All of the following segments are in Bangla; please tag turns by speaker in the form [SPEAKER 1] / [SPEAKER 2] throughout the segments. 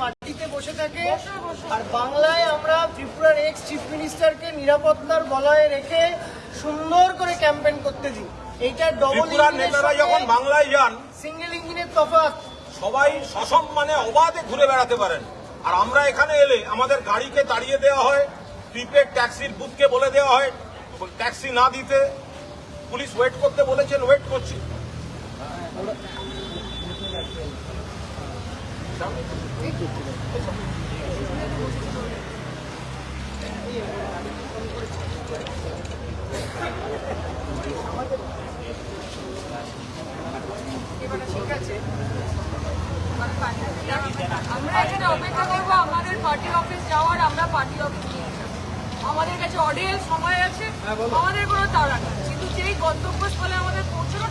[SPEAKER 1] পার্টিতে বসে থাকে। আর বাংলায় আমরা ত্রিপুরার এক্স চিফ মিনিস্টারকে নিরাপত্তার বলয়ে রেখে সুন্দর করে ক্যাম্পেইন করতে দিই এইটা ডবল
[SPEAKER 2] নেতারা যখন বাংলায় যান
[SPEAKER 1] সিঙ্গেল ইঞ্জিনের তফাৎ।
[SPEAKER 2] সবাই সসম্মানে অবাধে ঘুরে বেড়াতে পারেন। আর আমরা এখানে এলে আমাদের গাড়িকে তাড়িয়ে দেওয়া হয় প্রিপেড ট্যাক্সির বুথকে বলে দেওয়া হয় ট্যাক্সি না দিতে পুলিশ ওয়েট করতে বলেছেন ওয়েট করছি।
[SPEAKER 3] আমরা এখানে অপেক্ষা করব আমাদের পার্টি অফিস যাওয়ার আমরা পার্টি অফিস নিয়ে যাব। আমাদের কাছে অডিয়েল সময় আছে আমাদের কোনো তাড়া নেই কিন্তু যেই গন্তব্যস্থলে আমাদের পৌঁছানো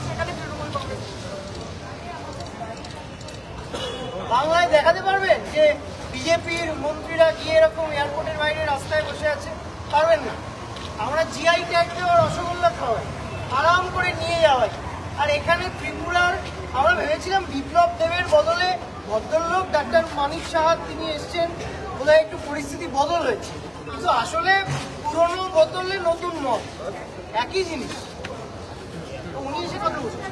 [SPEAKER 1] বাংলায় দেখাতে পারবেন যে বিজেপির মন্ত্রীরা গিয়ে এরকম এয়ারপোর্টের বাইরে রাস্তায় বসে আছে পারবেন না। আমরা জিআই ট্যাগ দেওয়া রসগোল্লা খাওয়াই আরাম করে নিয়ে যাওয়াই। আর এখানে ত্রিপুরার আমরা ভেবেছিলাম বিপ্লব দেবের বদলে ভদ্রলোক ডাক্তার মানিক সাহা তিনি এসছেন বোধহয় একটু পরিস্থিতি বদল হয়েছে। কিন্তু আসলে পুরনো বদলে নতুন মত একই জিনিস। উনি এসে কথা বলছেন।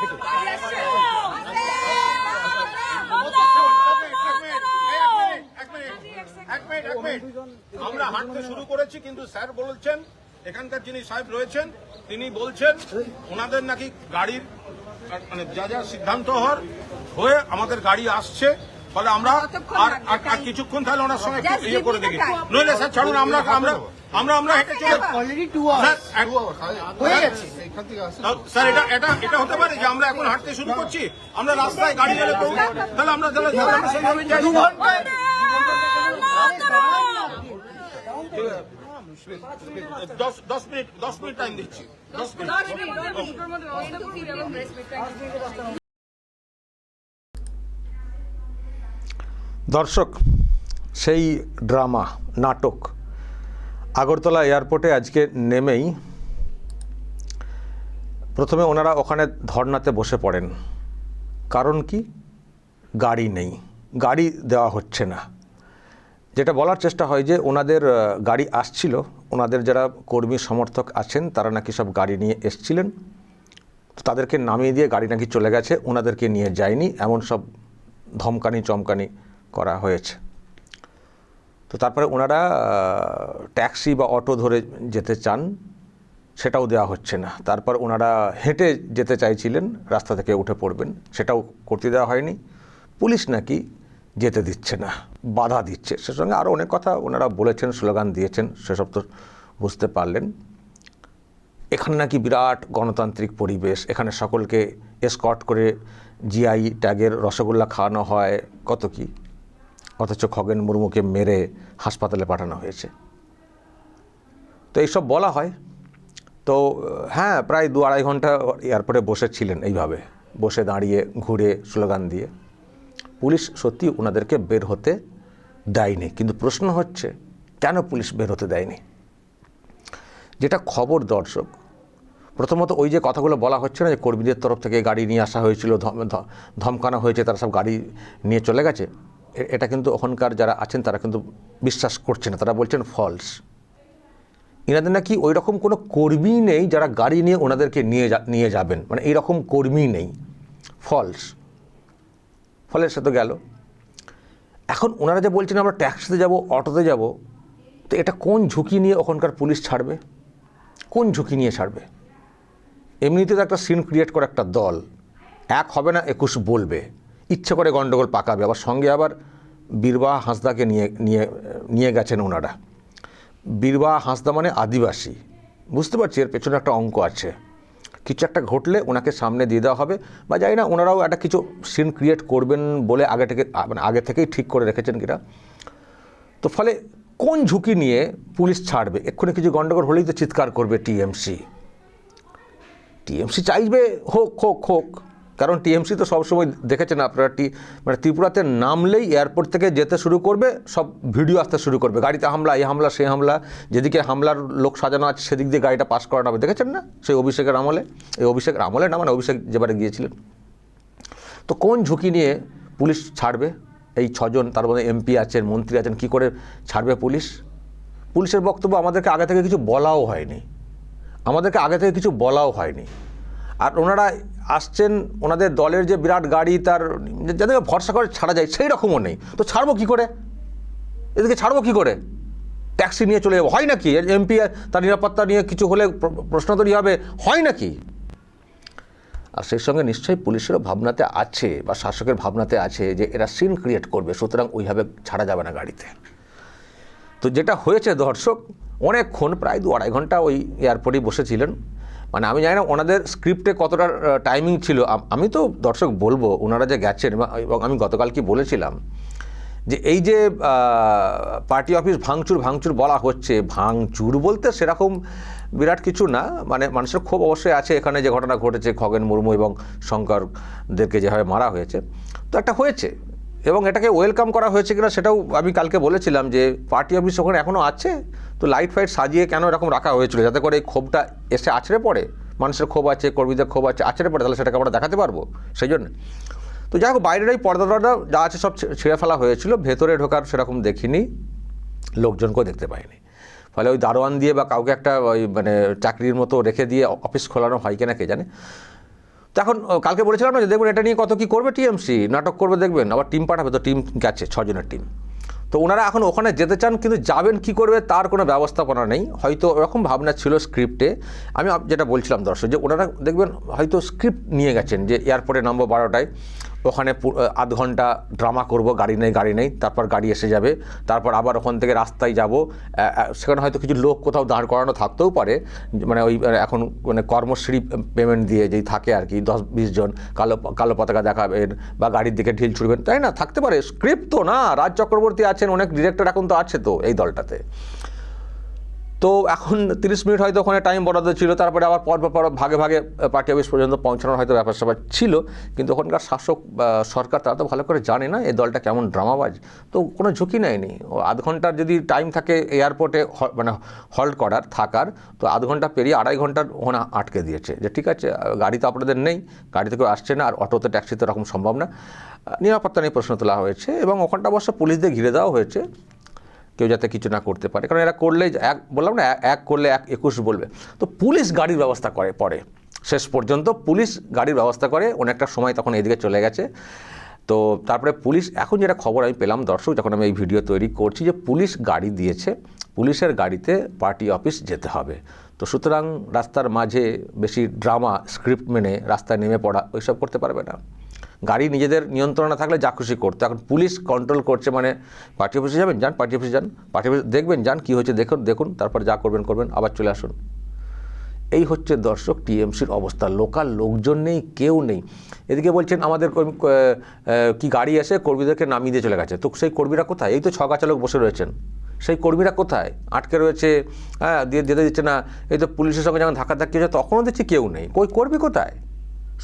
[SPEAKER 4] থেকে
[SPEAKER 2] আমরা হাঁটতে শুরু করেছি, কিন্তু স্যার বলছেন, এখানকার যিনি সাহেব রয়েছেন, তিনি বলছেন, ওনাদের নাকি গাড়ির মানে যা যা সিদ্ধান্ত হওয়ার হয়ে আমাদের গাড়ি আসছে ফলে আমরা আর আর- কিছুক্ষণ তাহলে ওনার সঙ্গে একটু ইয়ে করে দেখি। নইলে স্যার ছাড়ুন আমরা আমরা আমরা আমরা হেঁটে চলে
[SPEAKER 1] অলরেডি টু
[SPEAKER 2] স্যার,
[SPEAKER 1] হয়ে
[SPEAKER 2] এটা এটা এটা হতে পারে যে আমরা এখন হাঁটতে শুরু করছি। আমরা রাস্তায় গাড়ি গেলে তো তাহলে আমরা তাহলে তাহলে আমরা সেইভাবে যাই। দশ দশ মিনিট দশ মিনিট টাইম দিচ্ছি। দশ মিনিট।
[SPEAKER 5] দর্শক, সেই ড্রামা, নাটক আগরতলা এয়ারপোর্টে আজকে নেমেই প্রথমে ওনারা ওখানে ধর্নাতে বসে পড়েন। কারণ কি? গাড়ি নেই। গাড়ি দেওয়া হচ্ছে না। যেটা বলার চেষ্টা হয় যে, ওনাদের গাড়ি আসছিল। ওনাদের যারা কর্মী সমর্থক আছেন, তারা নাকি সব গাড়ি নিয়ে এসছিলেন। তাদেরকে নামিয়ে দিয়ে গাড়ি নাকি চলে গেছে, ওনাদেরকে নিয়ে যায়নি। এমন সব ধমকানি চমকানি করা হয়েছে। তো তারপরে ওনারা ট্যাক্সি বা অটো ধরে যেতে চান, সেটাও দেওয়া হচ্ছে না। তারপর ওনারা হেঁটে যেতে চাইছিলেন, রাস্তা থেকে উঠে পড়বেন, সেটাও করতে দেওয়া হয়নি। পুলিশ নাকি যেতে দিচ্ছে না, বাধা দিচ্ছে। সে সঙ্গে আরও অনেক কথা ওনারা বলেছেন, স্লোগান দিয়েছেন, সেসব তো বুঝতে পারলেন। এখানে নাকি বিরাট গণতান্ত্রিক পরিবেশ, এখানে সকলকে এসকট করে, জিআই ট্যাগের রসগোল্লা খাওয়ানো হয়, কত কি? অথচ খগেন মুর্মুকে মেরে হাসপাতালে পাঠানো হয়েছে। তো এইসব বলা হয়। তো হ্যাঁ প্রায় দু আড়াই ঘণ্টা এয়ারপোর্টে বসেছিলেন এইভাবে। বসে দাঁড়িয়ে, ঘুরে, স্লোগান দিয়ে। পুলিশ সত্যি ওনাদেরকে বের হতে দেয়নি। কিন্তু প্রশ্ন হচ্ছে, কেন পুলিশ বের হতে দেয়নি? যেটা খবর দর্শক, প্রথমত ওই যে কথাগুলো বলা হচ্ছে না যে কর্মীদের তরফ থেকে গাড়ি নিয়ে আসা হয়েছিল, ধম- ধমকানো হয়েছে, তারা সব গাড়ি নিয়ে চলে গেছে। এটা কিন্তু ওখানকার যারা আছেন, তারা কিন্তু বিশ্বাস করছে না। তারা বলছেন ফলস এনাদের নাকি ওই রকম কোনো কর্মী নেই যারা গাড়ি নিয়ে ওনাদেরকে নিয়ে যা নিয়ে যাবেন। মানে এইরকম কর্মী নেই। ফলস ফলের সাথে গেল। এখন ওনারা যে বলছেন, আমরা ট্যাক্সিতে যাব, অটোতে যাব, তো এটা কোন ঝুঁকি নিয়ে ওখানকার পুলিশ ছাড়বে? কোন ঝুঁকি নিয়ে ছাড়বে? এমনিতে তো একটা সিন ক্রিয়েট করে একটা দল। এক হবে না, একুশ বলবে। ইচ্ছে করে গণ্ডগোল পাকাবে। আবার সঙ্গে আবার বীরবাহ হাঁসদাকে নিয়ে নিয়ে নিয়ে গেছেন ওনারা। বীরবাহ হাঁসদা মানে আদিবাসী। বুঝতে পারছি, এর পেছনে একটা অঙ্ক আছে। কিছু একটা ঘটলে ওনাকে সামনে দিয়ে দেওয়া হবে, বা জানি না ওনারাও একটা কিছু সিন ক্রিয়েট করবেন বলে আগে থেকে মানে আগে থেকেই ঠিক করে রেখেছেন কিনা। তো ফলে কোন ঝুঁকি নিয়ে পুলিশ ছাড়বে? এক্ষুনি কিছু গণ্ডগোল হলেই তো চিৎকার করবে টিএমসি। টিএমসি চাইবে, হোক হোক হোক। কারণ টিএমসি তো সবসময় দেখেছেন আপনারা টি মানে ত্রিপুরাতে নামলেই এয়ারপোর্ট থেকে যেতে শুরু করবে, সব ভিডিও আসতে শুরু করবে। গাড়িতে হামলা, এই হামলা সেই হামলা, যেদিকে হামলার লোক সাজানো আছে সেদিক দিয়ে গাড়িটা পাস করানো হবে। দেখেছেন না? সেই অভিষেকের আমলে, এই অভিষেকের আমলে না মানে অভিষেক যেবারে গিয়েছিলেন। তো কোন ঝুঁকি নিয়ে পুলিশ ছাড়বে? এই ছজন, তার মধ্যে এমপি আছেন, মন্ত্রী আছেন, কি করে ছাড়বে পুলিশ? পুলিশের বক্তব্য আমাদেরকে আগে থেকে কিছু বলাও হয়নি। আমাদেরকে আগে থেকে কিছু বলাও হয়নি। আর ওনারা আসছেন, ওনাদের দলের যে বিরাট গাড়ি, তার যাদেরকে ভরসা করে ছাড়া যায়, সেই রকমও নেই। তো ছাড়বো কী করে? এদেরকে ছাড়বো কী করে? ট্যাক্সি নিয়ে চলে যাব, হয় নাকি? এমপি তার নিরাপত্তা নিয়ে কিছু হলে প্রশ্ন তৈরি হবে, হয় নাকি? আর সেই সঙ্গে নিশ্চয়ই পুলিশেরও ভাবনাতে আছে, বা শাসকের ভাবনাতে আছে, যে এরা সিন ক্রিয়েট করবে, সুতরাং ওইভাবে ছাড়া যাবে না গাড়িতে। তো যেটা হয়েছে দর্শক, অনেকক্ষণ, প্রায় দু আড়াই ঘণ্টা ওই এয়ারপোর্টেই বসেছিলেন। মানে আমি জানি না ওনাদের স্ক্রিপ্টে কতটা টাইমিং ছিল। আমি তো দর্শক বলব, ওনারা যে গেছেন এবং- আমি গতকাল কি বলেছিলাম, যে এই যে পার্টি অফিস ভাঙচুর ভাঙচুর বলা হচ্ছে, ভাঙচুর বলতে সেরকম বিরাট কিছু না। মানে মানুষের ক্ষোভ অবশ্যই আছে এখানে যে ঘটনা ঘটেছে খগেন মুর্মু এবং শঙ্করদেরকে যেভাবে মারা হয়েছে। তো একটা হয়েছে এবং এটাকে ওয়েলকাম করা হয়েছে কিনা সেটাও আমি কালকে বলেছিলাম যে পার্টি অফিস ওখানে এখনও আছে, তো লাইট ফাইট সাজিয়ে কেন এরকম রাখা হয়েছিল? যাতে করে এই ক্ষোভটা এসে আছড়ে পড়ে, মানুষের ক্ষোভ আছে, কর্মীদের ক্ষোভ আছে, আছড়ে পড়ে, তাহলে সেটাকে আমরা দেখাতে পারব, সেই জন্য। তো যাই হোক, বাইরের এই পর্দা টর্দা যা আছে সব ছিঁড়ে ফেলা হয়েছিল, ভেতরে ঢোকার সেরকম দেখিনি, লোকজনকেও দেখতে পাইনি। ফলে ওই দারোয়ান দিয়ে বা কাউকে একটা ওই মানে চাকরির মতো রেখে দিয়ে অফিস খোলানো হয় কিনা কে জানে? তো এখন কালকে বলেছিলাম না যে দেখবেন এটা নিয়ে কত কী করবে টিএমসি? নাটক করবে, দেখবেন। আবার টিম পাঠাবে, তো টিম গেছে, ছজনের টিম। তো ওনারা এখন ওখানে যেতে চান, কিন্তু যাবেন কি করবে তার কোনো ব্যবস্থাপনা নেই। হয়তো ওরকম ভাবনা ছিল স্ক্রিপ্টে। আমি যেটা বলছিলাম দর্শক, যে ওনারা দেখবেন হয়তো স্ক্রিপ্ট নিয়ে গেছেন, যে এয়ারপোর্টে নম্বর বারোটায়। ওখানে আধ ঘণ্টা ড্রামা করব, গাড়ি নেই গাড়ি নেই, তারপর গাড়ি এসে যাবে। তারপর আবার ওখান থেকে রাস্তায় যাব। সেখানে হয়তো কিছু লোক কোথাও দাঁড় করানো থাকতেও পারে। মানে ওই মানে এখন মানে কর্মশ্রী পেমেন্ট দিয়ে যেই থাকে আর কি, দশ, বিশ জন কালো কালো পতাকা দেখাবেন বা গাড়ির দিকে ঢিল ছুড়বেন, তাই না? থাকতে পারে। স্ক্রিপ্ট তো না, রাজ চক্রবর্তী আছেন, অনেক ডিরেক্টর এখন তো আছে তো এই দলটাতে। তো এখন তিরিশ মিনিট হয়তো ওখানে টাইম বরাদ্দ ছিল, তারপরে আবার পর পর ভাগে ভাগে পার্টি অফিস পর্যন্ত পৌঁছানোর হয়তো ব্যাপার স্যাপার ছিল, কিন্তু ওখানকার শাসক সরকার তারা তো ভালো করে জানে না এই দলটা কেমন ড্রামাবাজ। তো কোনো ঝুঁকি নেয়নি। ও আধ ঘণ্টার যদি টাইম থাকে এয়ারপোর্টে মানে হল্ট করার, থাকার, তো আধ ঘণ্টা পেরিয়ে আড়াই ঘণ্টার ওখানে আটকে দিয়েছে যে ঠিক আছে গাড়ি তো আপনাদের নেই, গাড়ি থেকে আসছে না, আর অটোতে ট্যাক্সিতে এরকম সম্ভব না। নিরাপত্তা নিয়ে প্রশ্ন তোলা হয়েছে এবং ওখানটা অবশ্য পুলিশ দিয়ে ঘিরে দেওয়া হয়েছে। কেউ যাতে কিছু না করতে পারে। কারণ এরা করলে এক, বললাম না, এক- করলে এক একুশ বলবে। তো পুলিশ গাড়ির ব্যবস্থা করে, পরে। শেষ পর্যন্ত পুলিশ গাড়ির ব্যবস্থা করে, অনেকটা সময় তখন এদিকে চলে গেছে। তো তারপরে পুলিশ, এখন যেটা খবর আমি পেলাম দর্শক, যখন আমি এই ভিডিও তৈরি করছি যে পুলিশ গাড়ি দিয়েছে, পুলিশের গাড়িতে পার্টি অফিস যেতে হবে। তো সুতরাং রাস্তার মাঝে বেশি ড্রামা, স্ক্রিপ্ট মেনে রাস্তায় নেমে পড়া, ওইসব করতে পারবে না। গাড়ি নিজেদের নিয়ন্ত্রণে থাকলে যা খুশি করতো। এখন পুলিশ কন্ট্রোল করছে মানে পার্টি অফিসে যাবেন? যান পার্টি অফিসে যান। পার্টি অফিসে দেখবেন, যান কী হয়েছে, দেখুন দেখুন, তারপর যা করবেন করবেন, আবার চলে আসুন। এই হচ্ছে দর্শক টিএমসির অবস্থা। লোকাল লোকজন নেই, কেউ নেই। এদিকে বলছেন, আমাদের কি গাড়ি এসে কর্মীদেরকে নামিয়ে দিয়ে চলে গেছে। তো সেই কর্মীরা কোথায়? এই তো ছগা চালক বসে রয়েছেন। সেই কর্মীরা কোথায়? আটকে রয়েছে হ্যাঁ দিয়ে যেতে দিচ্ছে না। এই তো পুলিশের সঙ্গে যখন ধাক্কাধাক্কি হচ্ছে, তখনও দেখছি কেউ নেই। কই, কর্মী কোথায়?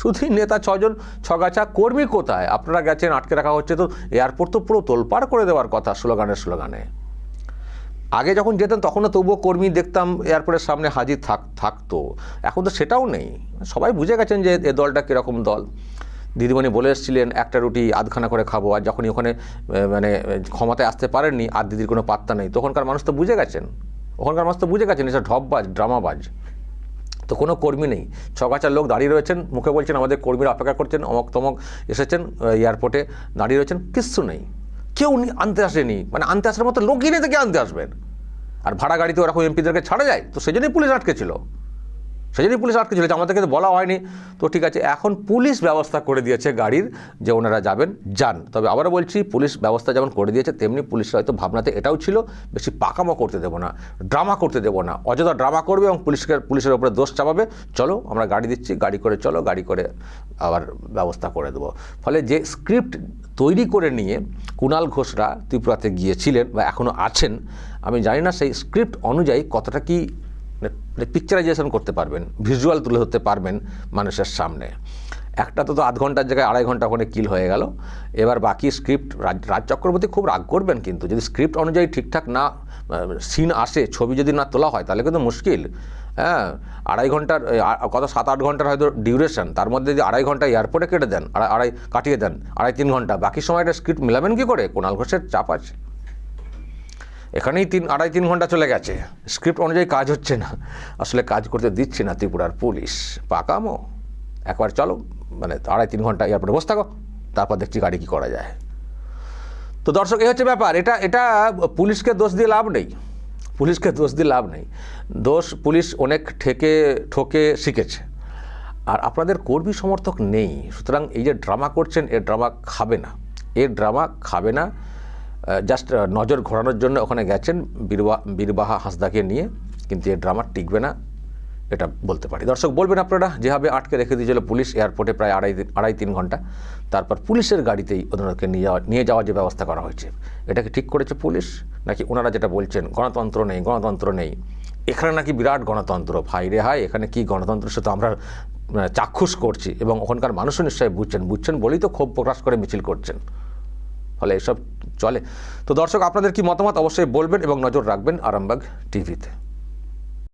[SPEAKER 5] শুধুই নেতা ছজন, ছগাছা কর্মী কোথায়? আপনারা গেছেন, আটকে রাখা হচ্ছে, তো এয়ারপোর্ট তো পুরো তোলপাড় করে দেওয়ার কথা স্লোগানের স্লোগানে। আগে যখন যেতেন তখনও তবুও কর্মী দেখতাম, এয়ারপোর্টের সামনে হাজির থাক, থাকতো। এখন তো সেটাও নেই। সবাই বুঝে গেছেন যে এ দলটা কীরকম দল। দিদিমণি বলে এসেছিলেন, একটা রুটি আধখানা করে খাব। আর যখনই ওখানে মানে ক্ষমতায় আসতে পারেননি, আর দিদির কোনো পাত্তা নেই, তখনকার মানুষ তো বুঝে গেছেন। ওখানকার মানুষ তো বুঝে গেছেন এসব ঢপবাজ, ড্রামাবাজ। তো কোনো কর্মী নেই। ছ ছগাছার লোক দাঁড়িয়ে রয়েছেন, মুখে বলছেন, আমাদের কর্মীরা অপেক্ষা করছেন, অমক তমক এসেছেন এয়ারপোর্টে দাঁড়িয়ে রয়েছেন। কিচ্ছু নেই। কেউ আনতে আসেনি। মানে আনতে আসার মতো লোকই নেই থেকে আনতে আসবেন। আর ভাড়া গাড়িতে ওরকম এমপিদেরকে ছাড়া যায়। তো সেই জন্যই পুলিশ আটকে ছিল সেজন্যই পুলিশ আটকে ছিল আমাদেরকে তো বলা হয়নি। তো ঠিক আছে, এখন পুলিশ ব্যবস্থা করে দিয়েছে গাড়ির যে ওনারা যাবেন, যান। তবে আবারও বলছি, পুলিশ ব্যবস্থা যেমন করে দিয়েছে, তেমনি পুলিশের হয়তো ভাবনাতে এটাও ছিল, বেশি পাকামো করতে দেবো না, ড্রামা করতে দেবো না। অযথা ড্রামা করবে এবং পুলিশকে, পুলিশের উপরে দোষ চাপাবে। চলো, আমরা গাড়ি দিচ্ছি, গাড়ি করে চলো, গাড়ি করে আবার ব্যবস্থা করে দেবো। ফলে যে স্ক্রিপ্ট তৈরি করে নিয়ে কুণাল ঘোষরা ত্রিপুরাতে গিয়েছিলেন বা এখনও আছেন, আমি জানি না সেই স্ক্রিপ্ট অনুযায়ী কতটা কি পিকচারাইজেশন করতে পারবেন ভিজুয়াল তুলে ধরতে পারবেন মানুষের সামনে। একটা তো তো আধ ঘণ্টার জায়গায় আড়াই ঘণ্টা ওখানে কিল হয়ে গেল। এবার বাকি স্ক্রিপ্ট রাজ চক্রবর্তী খুব রাগ করবেন কিন্তু, যদি স্ক্রিপ্ট অনুযায়ী ঠিকঠাক না সিন আসে, ছবি যদি না তোলা হয়, তাহলে কিন্তু মুশকিল। হ্যাঁ আড়াই ঘণ্টার কত সাত আট ঘণ্টার হয়তো ডিউরেশন তার মধ্যে যদি আড়াই ঘণ্টা এয়ারপোর্টে কেটে দেন, আড়াই কাটিয়ে দেন, আড়াই তিন ঘণ্টা, বাকি সময়টা স্ক্রিপ্ট মিলাবেন কী করে? কোনাল ঘোষের চাপ আছে। এখানেই তিন, আড়াই তিন ঘণ্টা চলে গেছে। স্ক্রিপ্ট অনুযায়ী কাজ হচ্ছে না। আসলে কাজ করতে দিচ্ছে না ত্রিপুরার পুলিশ। পাকামো। একবার চলো মানে আড়াই তিন ঘণ্টা এয়ারপোর্টে বসে থাকো, তারপর দেখছি গাড়ি কী করা যায়। তো দর্শক এই হচ্ছে ব্যাপার। এটা এটা পুলিশকে দোষ দিয়ে লাভ নেই। পুলিশকে দোষ দিয়ে লাভ নেই। দোষ পুলিশ অনেক ঠেকে, ঠকে শিখেছে। আর আপনাদের কর্মী সমর্থক নেই। সুতরাং এই যে ড্রামা করছেন, এ ড্রামা খাবে না। এ ড্রামা খাবে না। জাস্ট নজর ঘোরানোর জন্য ওখানে গেছেন বীরবা বীরবাহা হাঁসদাকে নিয়ে কিন্তু এই ড্রামা টিকবে না এটা বলতে পারি। দর্শক বলবেন আপনারা যেভাবে আটকে রেখে দিয়েছিল পুলিশ এয়ারপোর্টে প্রায় আড়াই আড়াই তিন ঘণ্টা তারপর পুলিশের গাড়িতেই ওনাদেরকে নিয়ে যাওয়া নিয়ে যাওয়ার যে ব্যবস্থা করা হয়েছে এটা কি ঠিক করেছে পুলিশ? নাকি ওনারা যেটা বলছেন গণতন্ত্র নেই গণতন্ত্র নেই এখানে নাকি বিরাট গণতন্ত্র ভাই রে হাই এখানে কি গণতন্ত্র সে তো আমরা মানে, চাক্ষুষ করছি এবং ওখানকার মানুষও নিশ্চয়ই বুঝছেন বুঝছেন বলেই তো ক্ষোভ প্রকাশ করে মিছিল করছেন। ফলে এসব চলে। তো দর্শক, আপনাদের কি মতামত অবশ্যই বলবেন এবং নজর রাখবেন আরামবাগ টিভিতে।